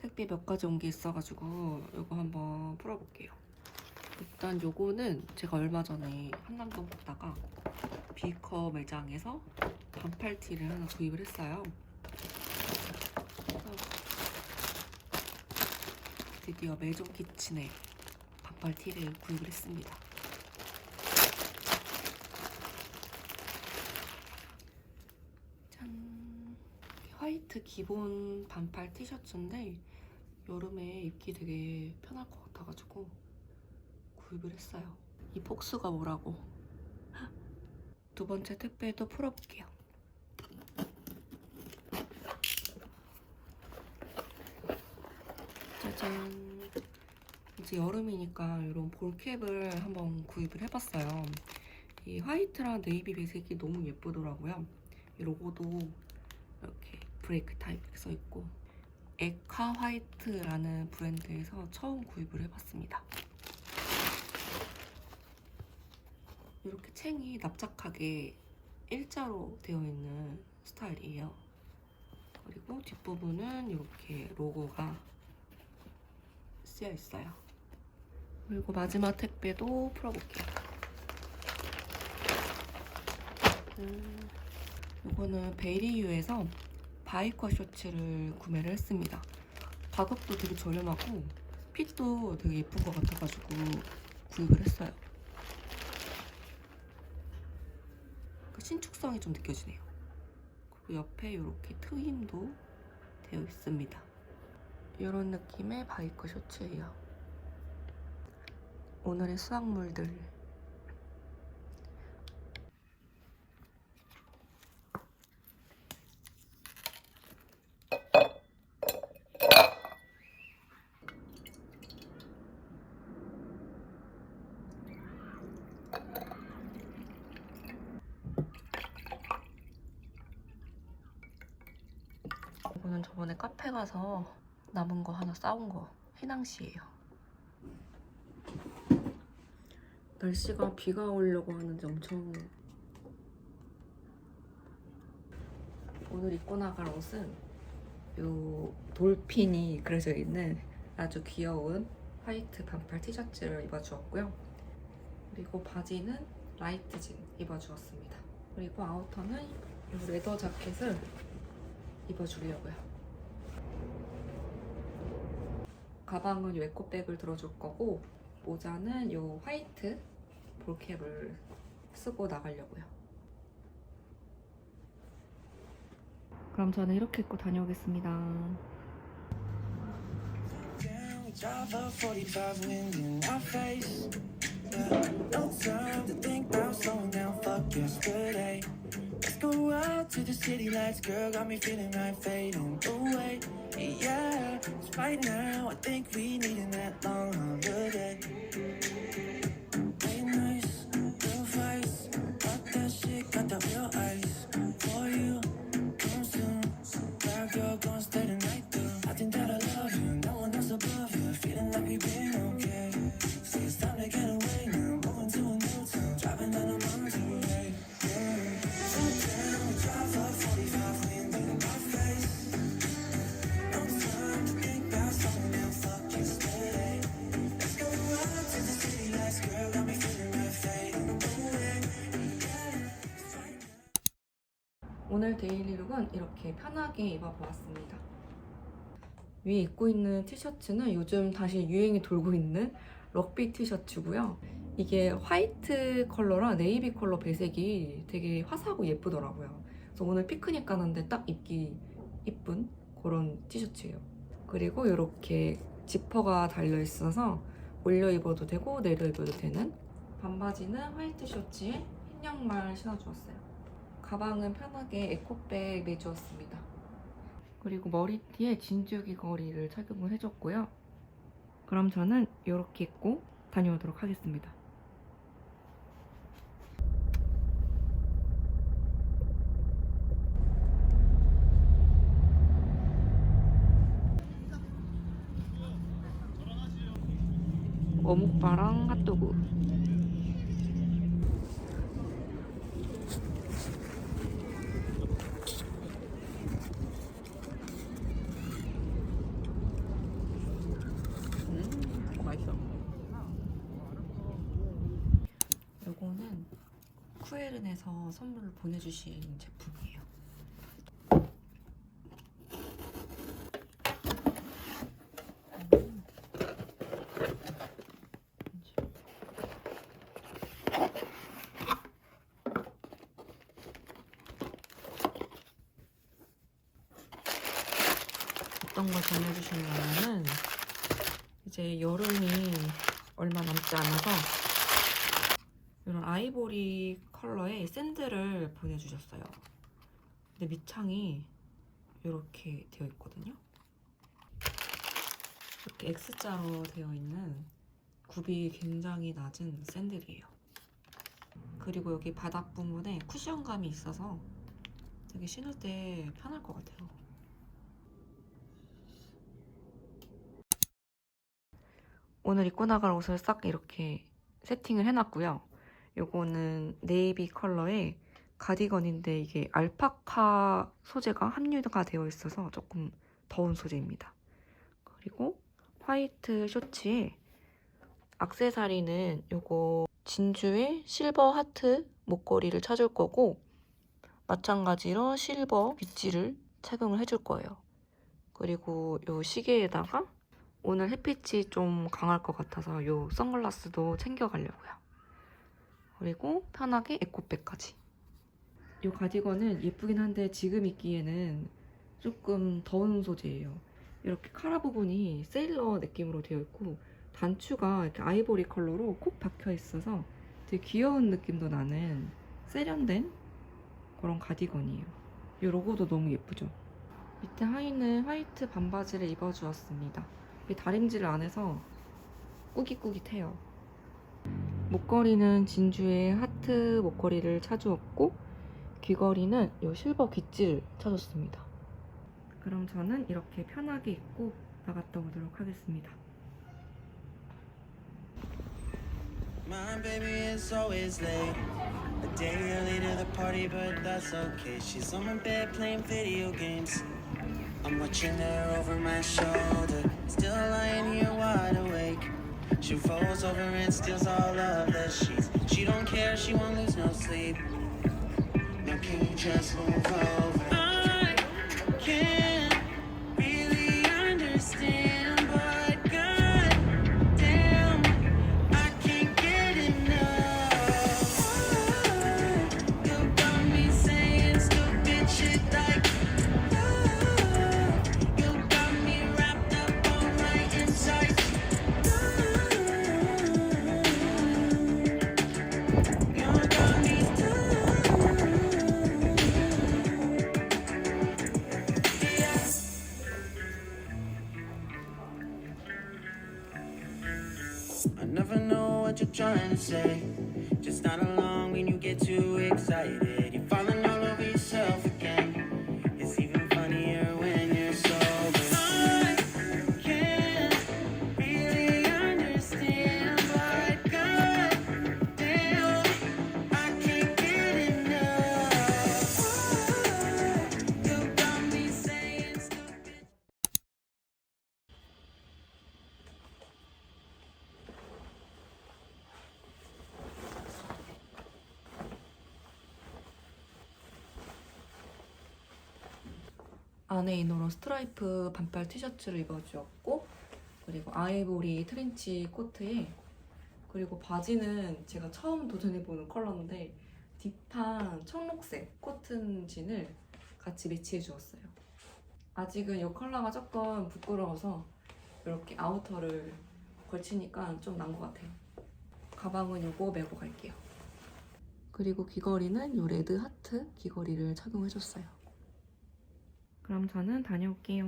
택배 몇 가지 온 게 있어가지고 이거 한번 풀어볼게요. 일단 요거는 제가 얼마 전에 한남동 갔다가 비커 매장에서 반팔 티를 하나 구입을 했어요. 드디어 매종 키친에 반팔 티를 구입을 했습니다. 짠! 화이트 기본 반팔 티셔츠인데 여름에 입기 되게 편할 것 같아가지고 구입을 했어요. 이 폭스가 뭐라고? 두 번째 택배도 풀어볼게요. 짜잔. 이제 여름이니까 이런 볼캡을 한번 구입을 해봤어요. 이 화이트랑 네이비 배색이 너무 예쁘더라고요. 이 로고도 이렇게 브레이크 타입 써 있고 에카 화이트라는 브랜드에서 처음 구입을 해봤습니다. 이렇게 챙이 납작하게 일자로 되어 있는 스타일이에요. 그리고 뒷부분은 이렇게 로고가 쓰여 있어요. 그리고 마지막 택배도 풀어볼게요. 음, 이거는 베리유에서 바이커 셔츠를 구매를 했습니다. 가격도 되게 저렴하고 핏도 되게 예쁜 것 같아가지고 구입을 했어요. 그 신축성이 좀 느껴지네요. 그리고 옆에 이렇게 트임도 되어 있습니다. 이런 느낌의 바이커 셔츠예요. 오늘의 수확물들 이거는 저번에 카페 가서 남은 거 하나 싸온 거 휘낭시예요. 날씨가 비가 오려고 하는지 엄청 오늘 입고 나갈 옷은 요 돌핀이 그려져 있는 아주 귀여운 화이트 반팔 티셔츠를 입어주었고요. 그리고 바지는 라이트 진 입어주었습니다. 그리고 아우터는 이 레더 자켓을 입어주려고요. 가방은 요 에코백을 들어줄 거고 모자는 요 화이트 볼캡을 쓰고 나가려고요. 그럼 저는 이렇게 입고 다녀오겠습니다. down, we drive up 45 wind in our face. Yeah, no time to think about slowing down. Fuck yesterday. Go out to the city lights, girl. Got me feeling right, fading away. Yeah, 'cause right now I think we needin' that long holiday. Late nights, real fights, got that shit, got that real ice for you. Come soon, glad you're gonna stay the 이렇게 편하게 입어보았습니다. 위에 입고 있는 티셔츠는 요즘 다시 유행이 돌고 있는 럭비 티셔츠고요. 이게 화이트 컬러랑 네이비 컬러 배색이 되게 화사하고 예쁘더라고요. 그래서 오늘 피크닉 가는데 딱 입기 이쁜 그런 티셔츠예요. 그리고 이렇게 지퍼가 달려 있어서 올려 입어도 되고 내려 입어도 되는 반바지는 화이트 셔츠에 흰 양말 신어주었어요. 가방은 편하게 에코백 매주었습니다. 그리고 머리띠에 진주기 거리를 착용을 해줬고요. 그럼 저는 이렇게 입고 다녀오도록 하겠습니다. 어묵바랑 핫도그 쿠에른에서 선물을 보내주신 제품이에요. 음. 어떤 걸 보내주시냐면은 이제 여름이 얼마 남지 않아서 이런 아이보리 컬러의 샌들을 보내주셨어요. 근데 밑창이 이렇게 되어 있거든요. 이렇게 X자로 되어 있는 굽이 굉장히 낮은 샌들이에요. 그리고 여기 바닥 부분에 쿠션감이 있어서 되게 신을 때 편할 것 같아요. 오늘 입고 나갈 옷을 싹 이렇게 세팅을 해놨고요. 요거는 네이비 컬러의 가디건인데 이게 알파카 소재가 함유가 되어 있어서 조금 더운 소재입니다. 그리고 화이트 셔츠에 악세사리는 요거 진주의 실버 하트 목걸이를 찾을 거고 마찬가지로 실버 빗질을 착용을 해줄 거예요. 그리고 요 시계에다가 오늘 햇빛이 좀 강할 것 같아서 요 선글라스도 챙겨가려고요. 그리고 편하게 에코백까지. 이 가디건은 예쁘긴 한데 지금 입기에는 조금 더운 소재예요. 이렇게 카라 부분이 세일러 느낌으로 되어 있고 단추가 이렇게 아이보리 컬러로 콕 박혀 있어서 되게 귀여운 느낌도 나는 세련된 그런 가디건이에요. 이 로고도 너무 예쁘죠? 밑에 하의는 화이트 반바지를 입어주었습니다. 이 다림질을 안 해서 꾸깃꾸깃해요. 목걸이는 진주의 하트 목걸이를 차주었고 귀걸이는 이 실버 귓질을 차줬습니다. 그럼 저는 이렇게 편하게 입고 나갔다 오도록 하겠습니다. My baby is always late. A day early to the party, but that's okay. She's on my bed playing video games. I'm watching her over my shoulder, still lying here wide awake. She rolls over and steals all of the sheets. She don't care, she won't lose no sleep. Now can you just move over? I can't 스트라이프 반팔 티셔츠를 입어주었고 그리고 아이보리 트렌치 코트에 그리고 바지는 제가 처음 도전해보는 컬러인데 딥한 청록색 코튼 진을 같이 매치해 주었어요. 아직은 이 컬러가 조금 부끄러워서 이렇게 아우터를 걸치니까 좀 난 것 같아요. 가방은 이거 메고 갈게요. 그리고 귀걸이는 이 레드 하트 귀걸이를 착용해줬어요. 그럼 저는 다녀올게요.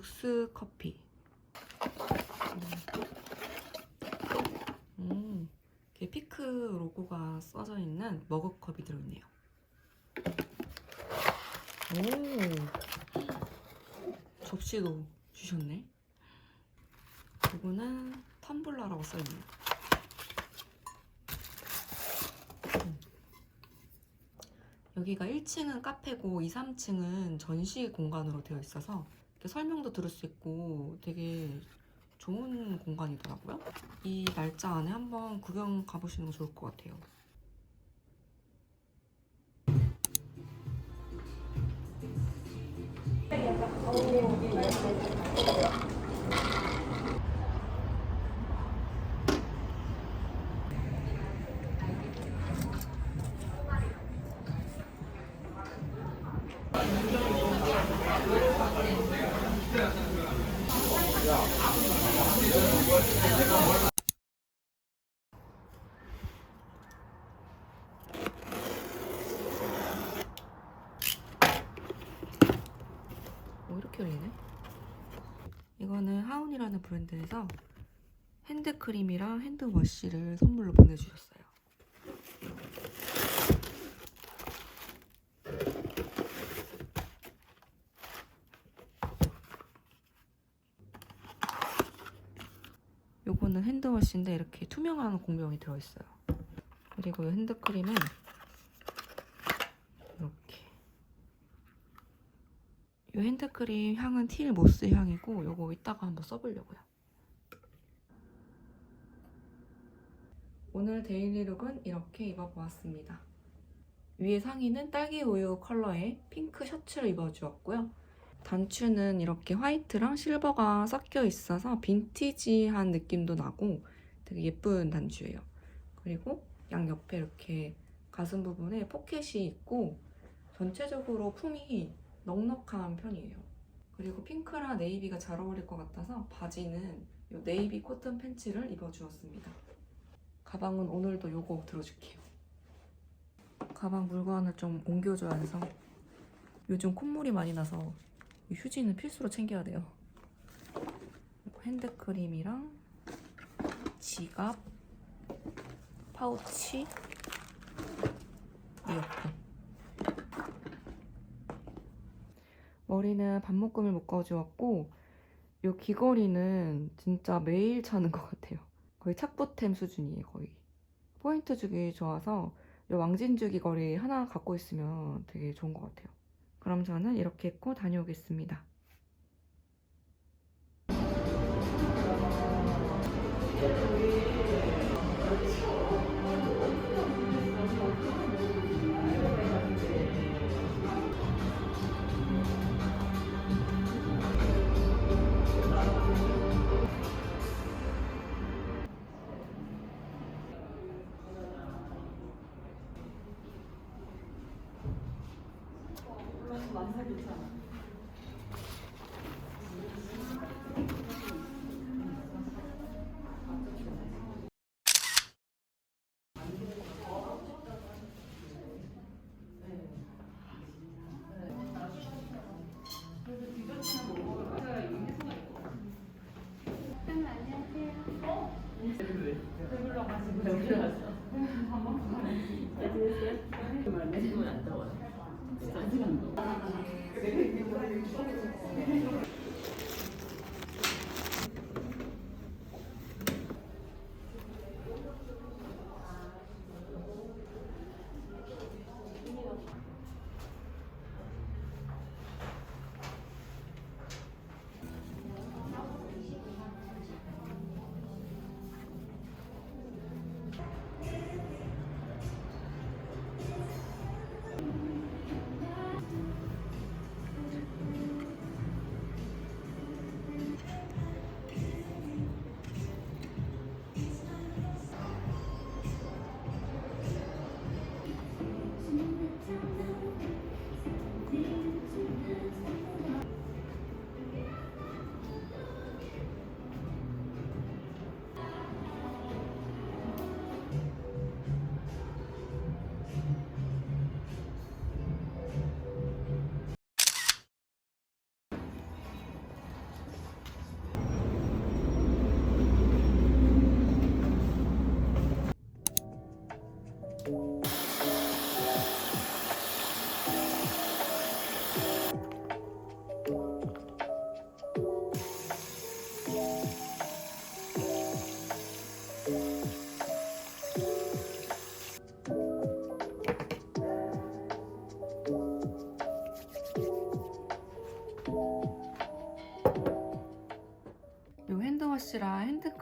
육스 커피. 음, 이게 피크 로고가 써져 있는 머그컵이 들어있네요. 오 접시도 주셨네. 이거는 텀블러라고 써있네요. 여기가 1층은 카페고 2, 3층은 전시 공간으로 되어 있어서 설명도 들을 수 있고 되게 좋은 공간이더라고요. 이 날짜 안에 한번 구경 가보시는 거 좋을 것 같아요. 오 이렇게 열리네. 이거는 하운이라는 브랜드에서 핸드크림이랑 핸드워시를 선물로 보내주셨어요. 핸드워시인데 이렇게 투명한 공병이 들어있어요. 그리고 이 핸드크림은 이렇게 이 핸드크림 향은 틸 모스 향이고 요거 이따가 한번 써보려고요. 오늘 데일리룩은 이렇게 입어보았습니다. 위에 상의는 딸기 우유 컬러의 핑크 셔츠를 입어주었고요. 단추는 이렇게 화이트랑 실버가 섞여 있어서 빈티지한 느낌도 나고 되게 예쁜 단추예요. 그리고 양 옆에 이렇게 가슴 부분에 포켓이 있고 전체적으로 품이 넉넉한 편이에요. 그리고 핑크랑 네이비가 잘 어울릴 것 같아서 바지는 이 네이비 코튼 팬츠를 입어주었습니다. 가방은 오늘도 요거 들어줄게요. 가방 물건을 좀 옮겨줘야 해서 요즘 콧물이 많이 나서 이 휴지는 필수로 챙겨야 돼요. 핸드크림이랑 지갑, 파우치, 이어폰. 머리는 반묶음을 묶어주었고 이 귀걸이는 진짜 매일 차는 것 같아요. 거의 착붙템 수준이에요, 거의. 포인트 주기 좋아서 이 왕진주 귀걸이 하나 갖고 있으면 되게 좋은 것 같아요. 그럼 저는 이렇게 입고 다녀오겠습니다.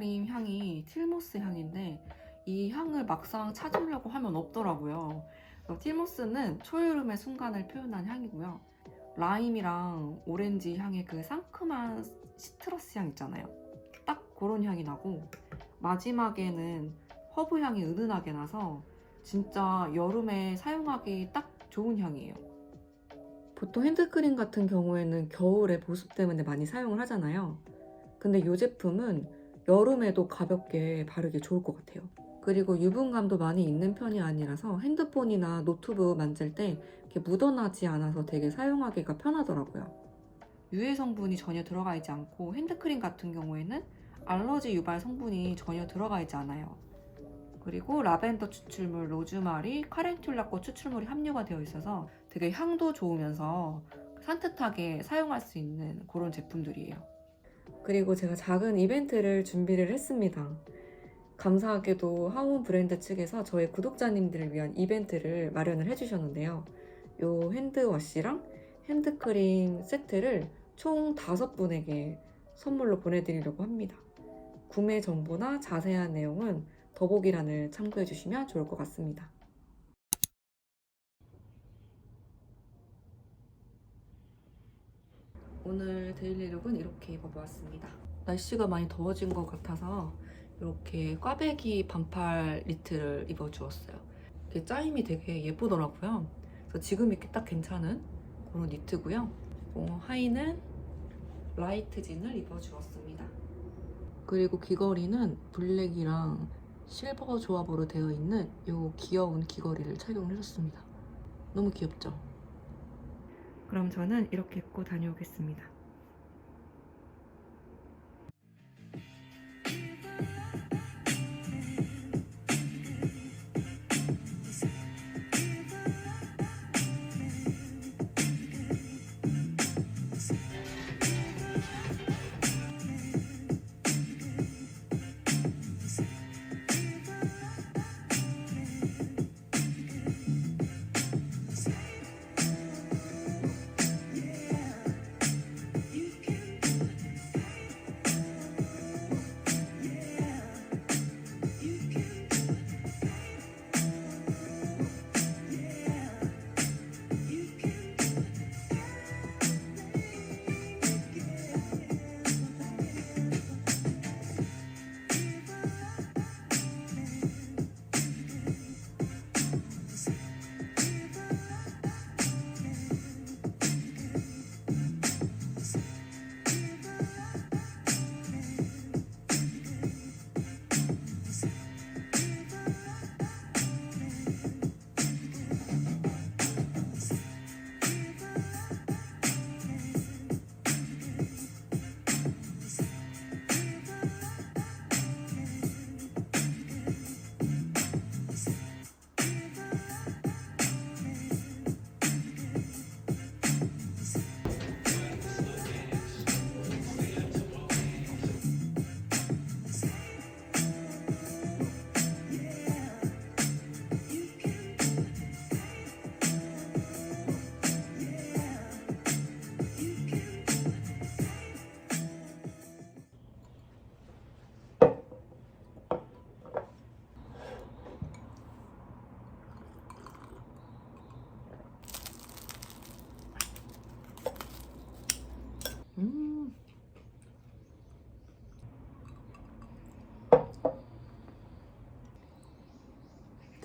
크림 향이 틸모스 향인데 이 향을 막상 찾으려고 하면 없더라고요. 틸모스는 초여름의 순간을 표현한 향이고요. 라임이랑 오렌지 향의 그 상큼한 시트러스 향 있잖아요. 딱 그런 향이 나고 마지막에는 허브 향이 은은하게 나서 진짜 여름에 사용하기 딱 좋은 향이에요. 보통 핸드크림 같은 경우에는 겨울에 보습 때문에 많이 사용을 하잖아요. 근데 이 제품은 여름에도 가볍게 바르기 좋을 것 같아요. 그리고 유분감도 많이 있는 편이 아니라서 핸드폰이나 노트북 만질 때 이렇게 묻어나지 않아서 되게 사용하기가 편하더라고요. 유해 성분이 전혀 들어가 있지 않고 핸드크림 같은 경우에는 알러지 유발 성분이 전혀 들어가 있지 않아요. 그리고 라벤더 추출물, 로즈마리, 카렌툴라꽃 추출물이 함유가 되어 있어서 되게 향도 좋으면서 산뜻하게 사용할 수 있는 그런 제품들이에요. 그리고 제가 작은 이벤트를 준비를 했습니다. 감사하게도 하운 브랜드 측에서 저의 구독자님들을 위한 이벤트를 마련을 해주셨는데요. 요 핸드워시랑 핸드크림 세트를 총 5분에게 선물로 보내드리려고 합니다. 구매 정보나 자세한 내용은 더보기란을 참고해 주시면 좋을 것 같습니다. 오늘 데일리룩은 이렇게 입어보았습니다. 날씨가 많이 더워진 것 같아서 이렇게 꽈배기 반팔 니트를 입어주었어요. 이게 짜임이 되게 예쁘더라고요. 그래서 지금 입기 딱 괜찮은 그런 니트고요. 어, 하의는 라이트 진을 입어주었습니다. 그리고 귀걸이는 블랙이랑 실버 조합으로 되어 있는 이 귀여운 귀걸이를 착용해줬습니다. 너무 귀엽죠? 그럼 저는 이렇게 입고 다녀오겠습니다.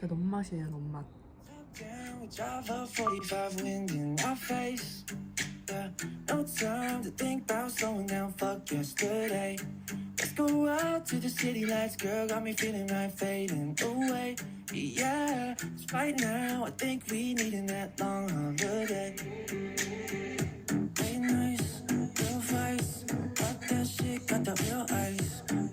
그 넘맛이에요 넘맛 go out to the city lights, girl. Got me feeling like fading away. Yeah, Cause right now I think we needing that long holiday. Late nights, real fights, got that shit, got the real ice.